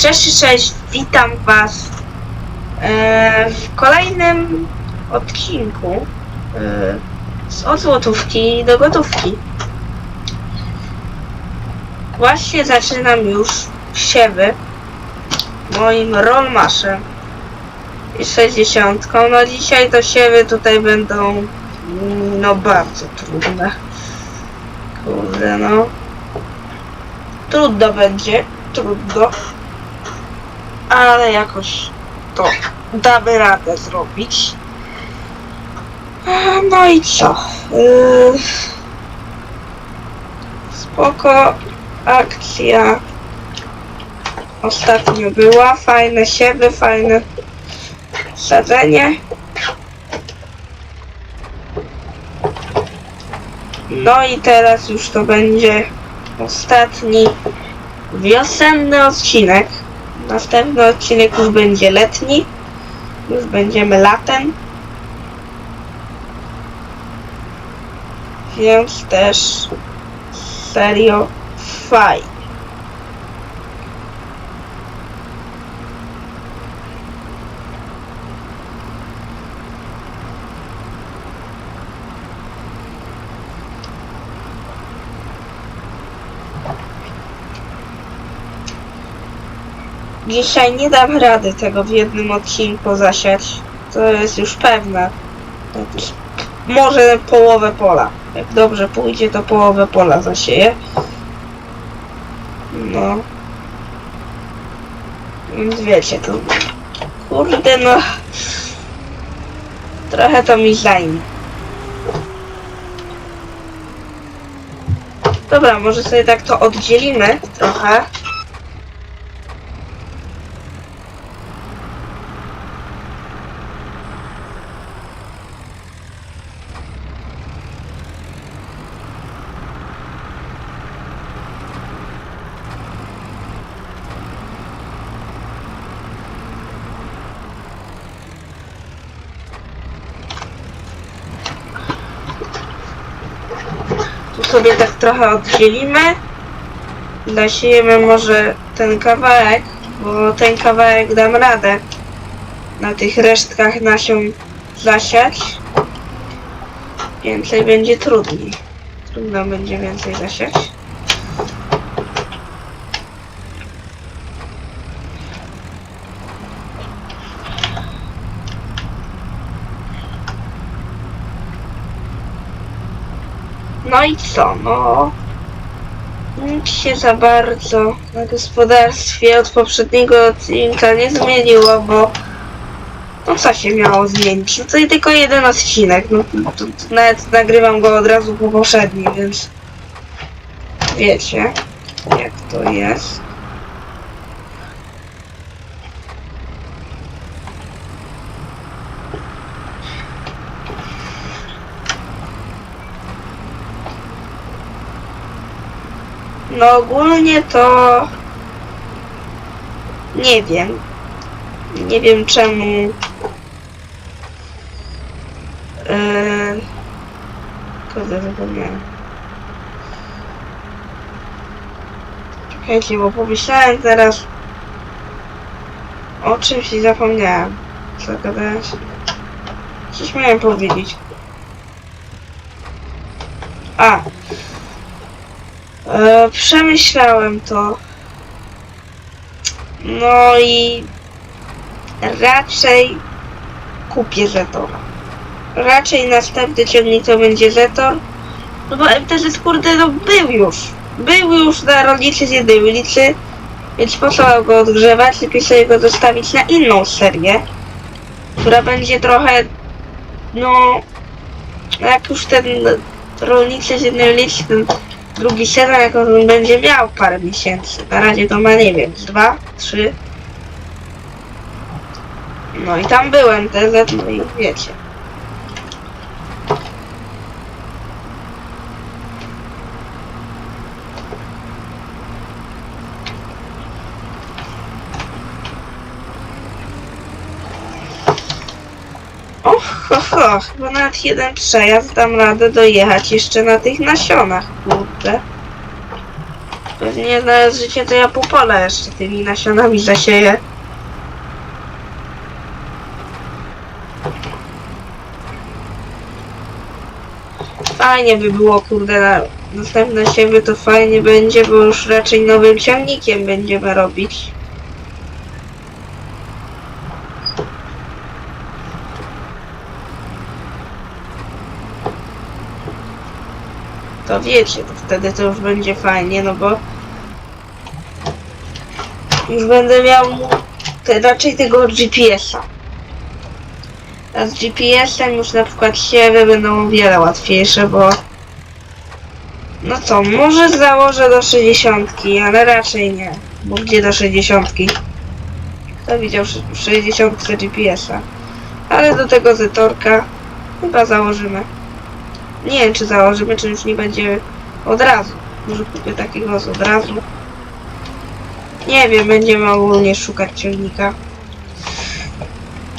Cześć, cześć, witam Was e, w kolejnym odcinku e, z od złotówki do gotówki. Właśnie zaczynam już siewy moim rollmaszem i 60. No dzisiaj to siewy tutaj będą mm, no bardzo trudne. Kurde no. Trudno będzie, trudno. Ale jakoś to damy radę zrobić. E, No i co? Yy, spoko akcja ostatnio była. Fajne siewy, fajne sadzenie. No i teraz już to będzie ostatni wiosenny odcinek. Następny odcinek już będzie letni. Już będziemy latem. Więc też serio fajnie. Dzisiaj nie dam rady tego w jednym odcinku zasiać. To jest już pewne. Może połowę pola. Jak dobrze pójdzie, to połowę pola zasieję. No. Więc wiecie, to... Kurde, no... Trochę to mi zajmie. Dobra, może sobie tak to oddzielimy trochę. Tu sobie tak trochę oddzielimy. Zasiejemy może ten kawałek, bo ten kawałek dam radę na tych resztkach nasion zasiać. Więcej będzie trudniej. Trudno będzie więcej zasiać. No i co, no... Nic się za bardzo na gospodarstwie od poprzedniego odcinka nie zmieniło, bo... No co się miało zmienić? No to tylko jeden odcinek, no to, to nawet nagrywam go od razu po poprzednim, więc... Wiecie, jak to jest. No ogólnie to nie wiem. Nie wiem czemu. Eee... Kurde, zapomniałem. Czekajcie, bo pomyślałem teraz o czymś i zapomniałem. Co gadać? Coś miałem powiedzieć. A, E, przemyślałem to. No i raczej kupię Zetora. Raczej następny ciągnik to będzie Zetor. No bo MTZ kurde no był już. Był już na rolnicy z jednej ulicy. Więc po co go odgrzewać? Lepiej sobie go zostawić na inną serię. Która będzie trochę no jak już ten rolnicy z jednej ulicy ten drugi sezon, jak on będzie miał parę miesięcy. Na razie to ma, nie wiem, dwa, trzy. No i tam byłem TZ, no i wiecie. Och, ho, ho, chyba nawet jeden przejazd dam radę dojechać jeszcze na tych nasionach, kurde. Pewnie na życie to ja pół pola jeszcze tymi nasionami zasieję. Fajnie by było, kurde, na następne siebie to fajnie będzie, bo już raczej nowym ciągnikiem będziemy robić. To wiecie, to wtedy to już będzie fajnie, no bo już będę miał te, raczej tego GPS-a. A z GPS-em już na przykład siewy będą o wiele łatwiejsze, bo no co, może założę do 60, ale raczej nie. Bo gdzie do 60? Kto widział sz- w 60 GPS-a? Ale do tego Zetorka chyba założymy. Nie wiem czy założymy, czy już nie będzie od razu. Może kupię takiego z od razu. Nie wiem, będziemy ogólnie szukać ciągnika.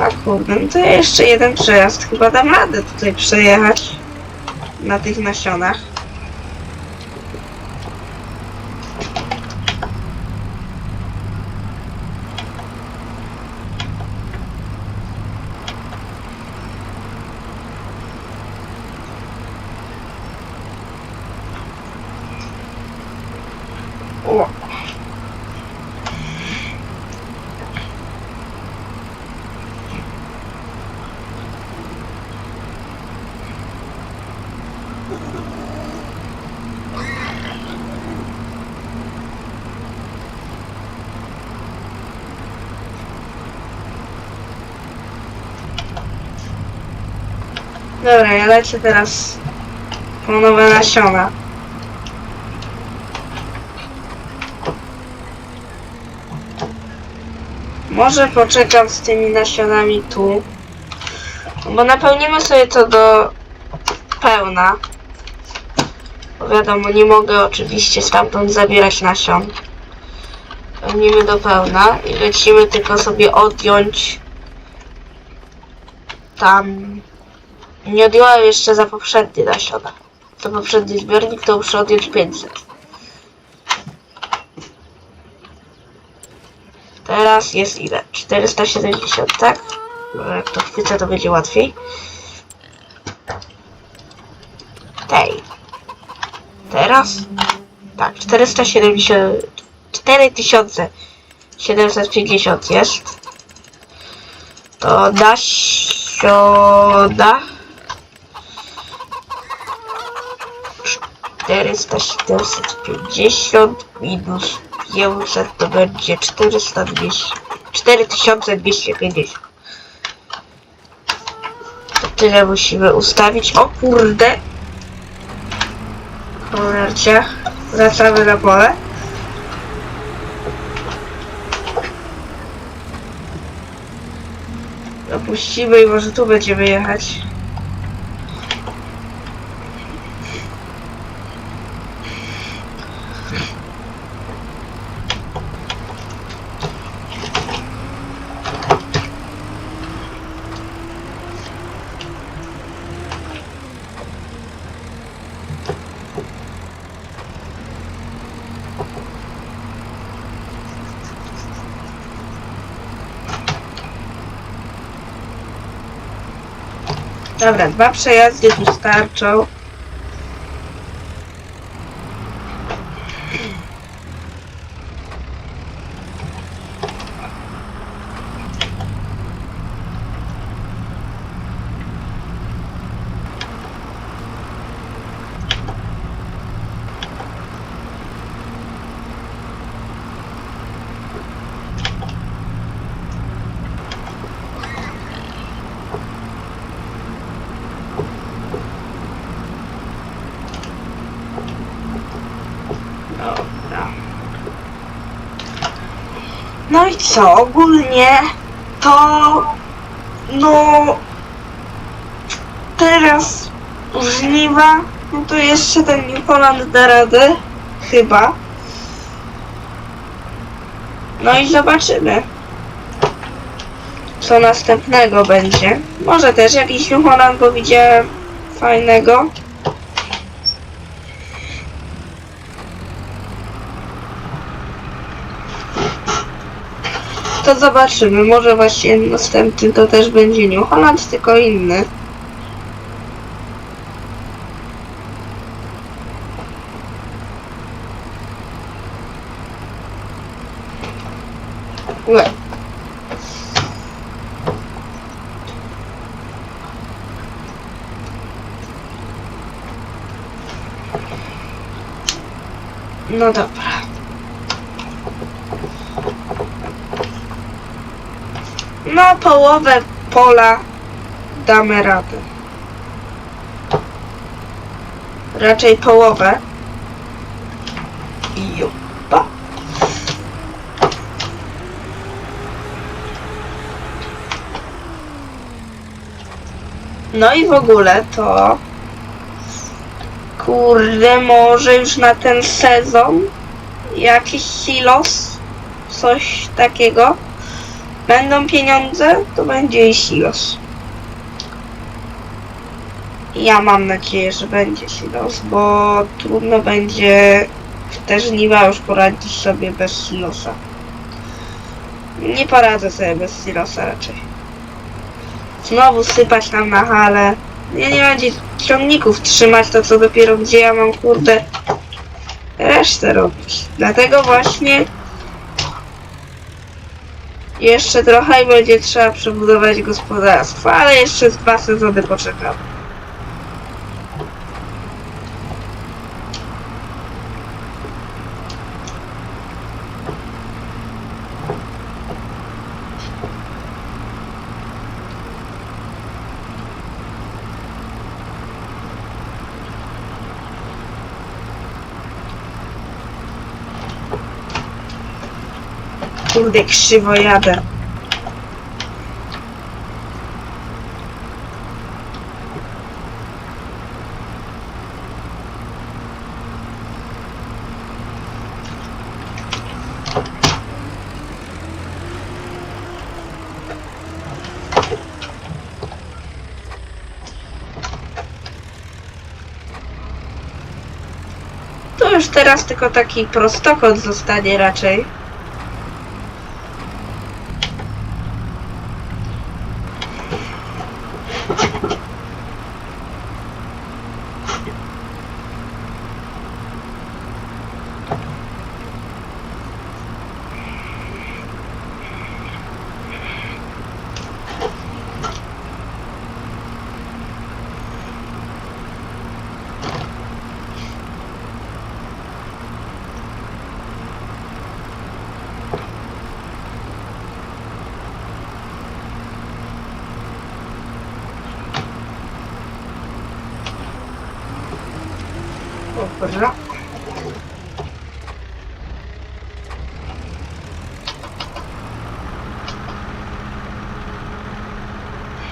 A kurde, no to jeszcze jeden przejazd. Chyba dam radę tutaj przejechać. Na tych nasionach. O. Dobra, ja lecę teraz po nowe nasiona. Może poczekam z tymi nasionami tu. Bo napełnimy sobie to do pełna. Bo wiadomo, nie mogę oczywiście stamtąd zabierać nasion. Pełnimy do pełna i lecimy tylko sobie odjąć tam. Nie odjąłem jeszcze za poprzednie nasiona. Za poprzedni zbiornik to muszę odjąć 500. Teraz jest ile? 470, tak? No, jak to chwycę, to będzie łatwiej. Tej. Teraz? Tak, 470... 4750 jest. To nasiona... 400, 750 minus 500 to będzie 400, 200, 4250. To tyle musimy ustawić. O kurde! Cholercia. Wracamy na pole. Opuścimy i może tu będziemy jechać. Dobra, dwa przejazdy tu starczą. Dobra. No i co? Ogólnie to no teraz żniwa, no to jeszcze ten New Holland da radę. Chyba. No i zobaczymy. Co następnego będzie. Może też jakiś New Holland, bo widziałem fajnego. To zobaczymy. Może właśnie następny to też będzie New Holland, tylko inny. No dobra. No, połowę pola damy radę. Raczej połowę. I Jupa. No i w ogóle to... Kurde, może już na ten sezon jakiś silos, coś takiego. Będą pieniądze, to będzie silos. Ja mam nadzieję, że będzie silos, bo trudno będzie w te żniwa już poradzić sobie bez silosa. Nie poradzę sobie bez silosa raczej. Znowu sypać tam na hale. Ja nie będzie ciągników trzymać, to co dopiero gdzie ja mam kurde resztę robić. Dlatego właśnie jeszcze trochę i będzie trzeba przebudować gospodarstwo, ale jeszcze z dwa sezony poczekam. Kurde, krzywo jadę. To już teraz tylko taki prostokąt zostanie raczej.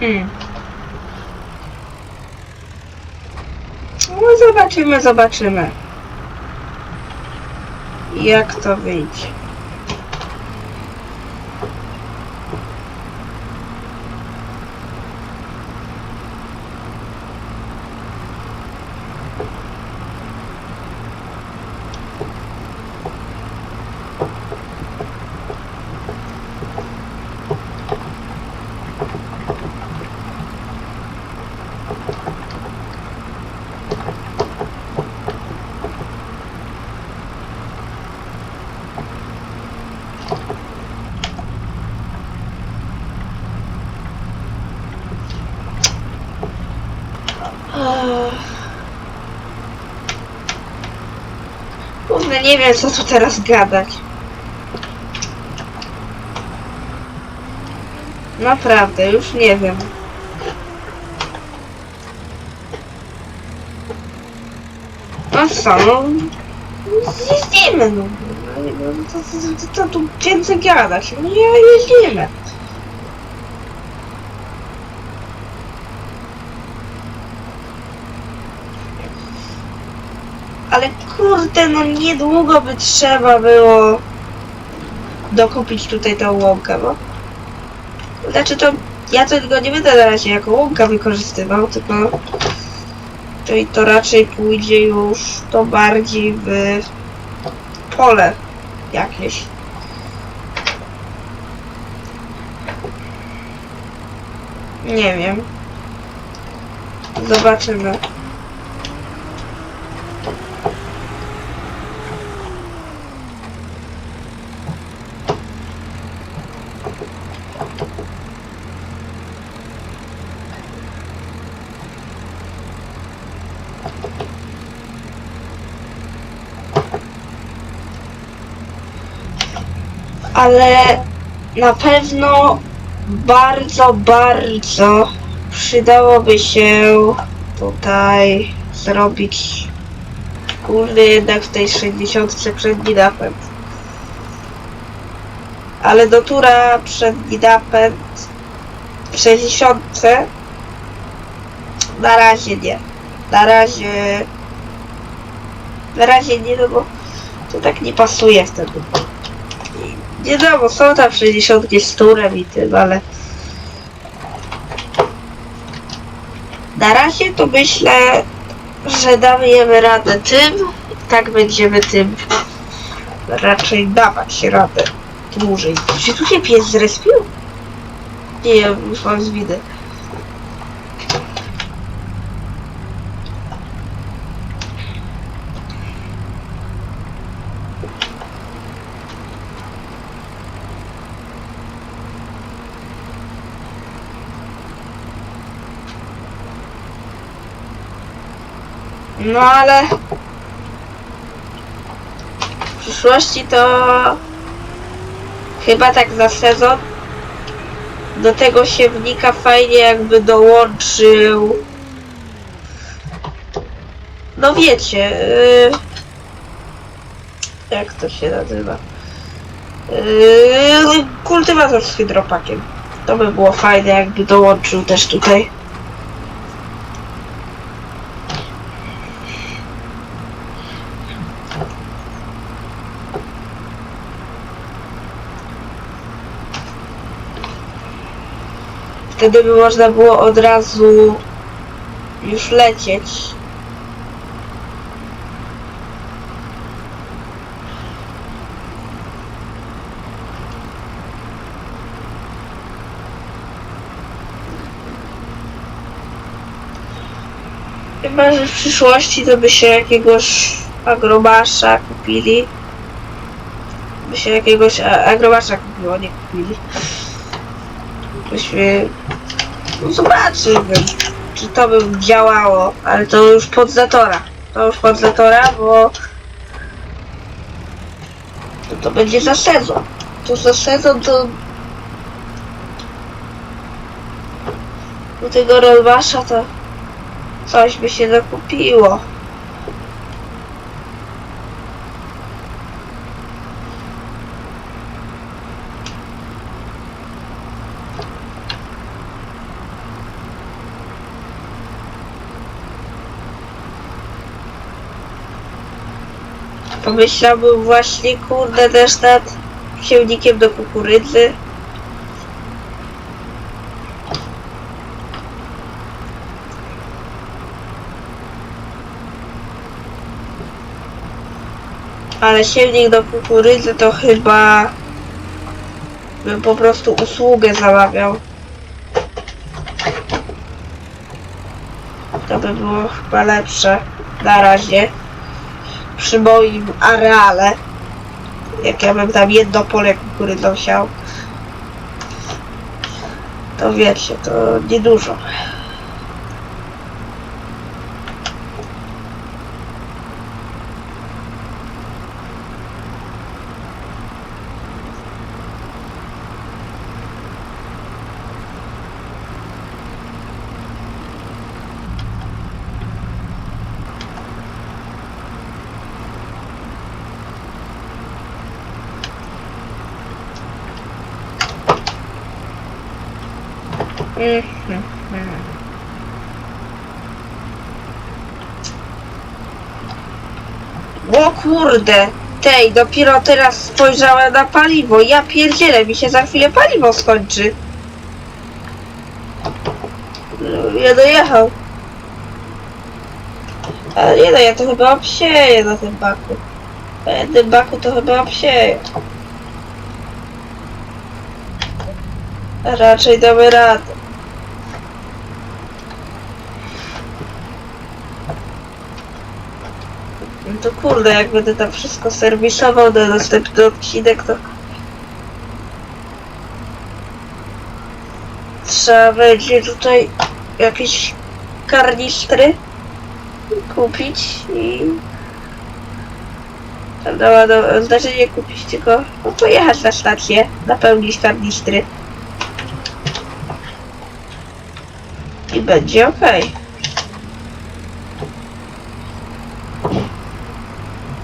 Hmm. No zobaczymy, zobaczymy. Jak to wyjdzie. Kurde, nie wiem co tu teraz gadać. Naprawdę, już nie wiem. No co, no... Jeździmy, no. No, Co, tu więcej gadać? No nie, jeździmy. Kurde, no niedługo by trzeba było dokupić tutaj tą łąkę, bo... Znaczy to... Ja tego nie będę na razie jako łąka wykorzystywał, tylko... To i to raczej pójdzie już to bardziej w pole jakieś. Nie wiem. Zobaczymy. Ale na pewno bardzo, bardzo przydałoby się tutaj zrobić kurde jednak w tej 60 przed Gidapem. Ale do tura przed Gidapem w 60 na razie nie. Na razie na razie nie, no bo to tak nie pasuje wtedy. Nie bo są tam 60 z turem i tym, ale na razie to myślę, że damy radę tym, tak będziemy tym raczej dawać radę dłużej. Czy tu się pies zrespił? Nie, już mam z No ale w przyszłości to chyba tak za sezon do tego siewnika fajnie jakby dołączył. No wiecie yy, jak to się nazywa? Yy, kultywator z hydropakiem. To by było fajne jakby dołączył też tutaj Wtedy by można było od razu już lecieć. Chyba, że w przyszłości to by się jakiegoś agrobasza kupili. By się jakiegoś agrobasza kupiło, nie kupili. Byśmy no zobaczymy, czy to by działało, ale to już pod zatora. To już pod zatora, bo to, to będzie za sezon. To za sezon to do tego rolbasza to coś by się zakupiło. Pomyślałbym właśnie, kurde, też nad siewnikiem do kukurydzy. Ale siewnik do kukurydzy to chyba bym po prostu usługę zamawiał. To by było chyba lepsze na razie przy moim areale. Jak ja bym tam jedno pole kukurydzą siał. To wiecie, to niedużo. O kurde! Tej, dopiero teraz spojrzałem na paliwo. Ja pierdzielę, mi się za chwilę paliwo skończy. Ja dojechał. Ale nie no, ja to chyba obsieję na tym baku. Na jednym baku to chyba obsieję. Raczej damy radę. To kurde, jak będę tam wszystko serwisował na następny odcinek, to... Trzeba będzie tutaj jakieś karnistry kupić i... No, no, znaczy nie kupić, tylko no, pojechać na stację, napełnić karnistry. I będzie okej.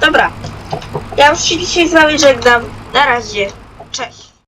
Dobra. Ja już się dzisiaj z wami żegnam. Na razie. Cześć.